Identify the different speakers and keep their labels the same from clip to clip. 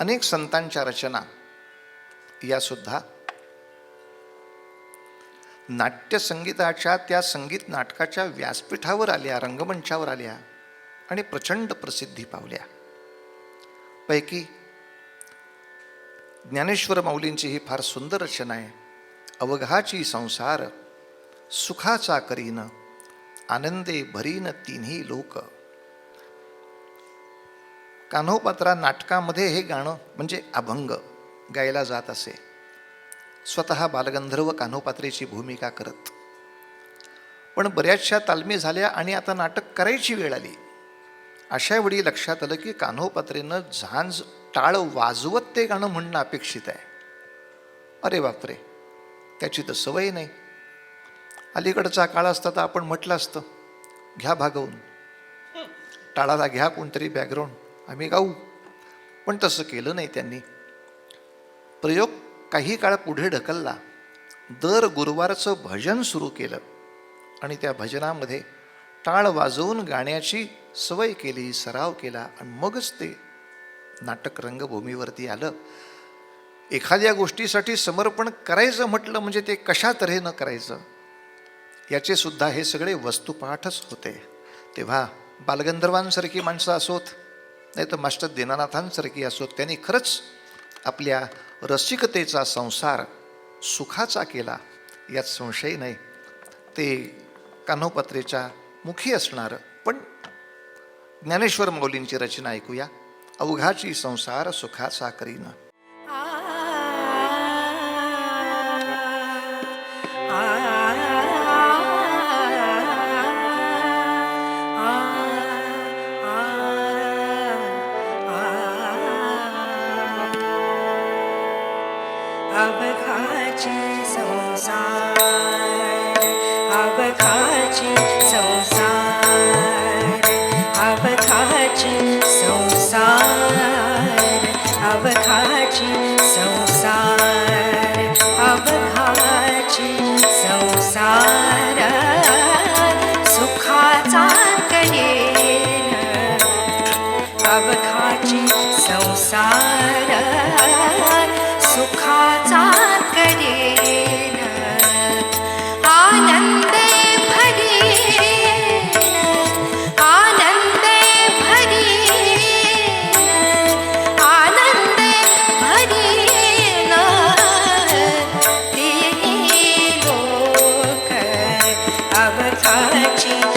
Speaker 1: अनेक संतांच्या रचना यासुद्धा नाट्यसंगीताच्या त्या संगीत नाटकाच्या व्यासपीठावर आल्या रंगमंचावर आल्या आणि प्रचंड प्रसिद्धी पावल्या. पैकी ज्ञानेश्वर माऊलींची ही फार सुंदर रचना आहे. अवघाची संसार सुखाचा करीन आनंदे भरीन तिन्ही लोक. कान्होपात्रा नाटकामध्ये हे गाणं म्हणजे अभंग गायला जात असे. स्वतः बालगंधर्व कान्होपात्रेची भूमिका करत. पण बऱ्याचशा तालमी झाल्या आणि आता नाटक करायची वेळ आली. अशावेळी लक्षात आलं की कान्होपात्रेनं झांज टाळ वाजवत ते गाणं म्हणणं अपेक्षित आहे. अरे बापरे त्याची तर सवय नाही. अलीकडचा काळ असता तर आपण म्हटलं असतं घ्या भागवून. टाळाला घ्या कोणतरी बॅकग्राऊंड आम्ही गाऊ. पण तसं केलं नाही त्यांनी. प्रयोग काही काळ पुढे ढकलला. दर गुरुवारचं भजन सुरू केलं. आणि त्या भजनामध्ये टाळ वाजवून गाण्याची सवय केली सराव केला आणि मगच ते नाटक रंगभूमीवरती आलं. एखाद्या गोष्टीसाठी समर्पण करायचं म्हटलं म्हणजे ते कशा तऱ्हेनं करायचं? याचे सुद्धा हे सगळे वस्तुपाठच होते. तेव्हा बालगंधर्वांसारखी माणसं असोत नाही तर मास्टर दीनानाथांसारखी असोत त्यांनी खरंच आपल्या रसिकतेचा संसार सुखाचा केला यात संशय नाही. ते कान्होपत्रेच्या मुखी असणारं पण ज्ञानेश्वर मौलींची रचना ऐकूया. अवघाची संसार सुखाचा करीन.
Speaker 2: अवघाची संसार अवघाची संसार अवघाची अवघाची संसार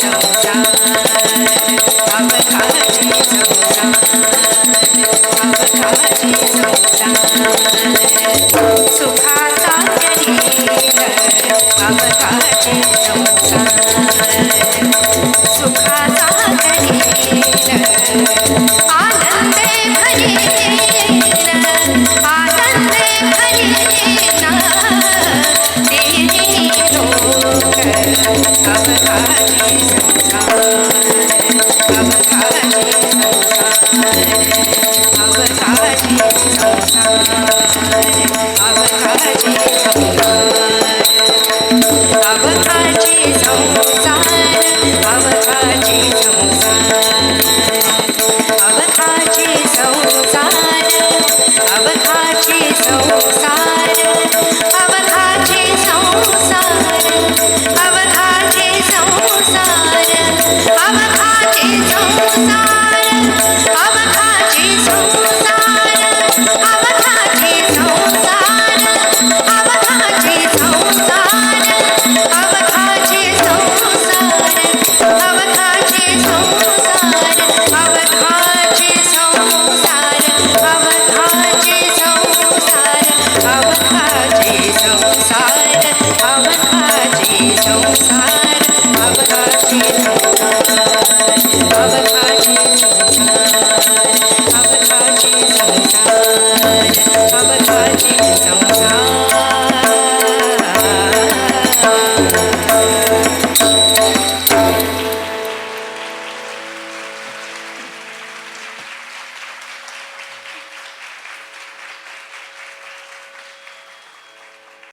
Speaker 2: বোঝানো যায় Baca lagi.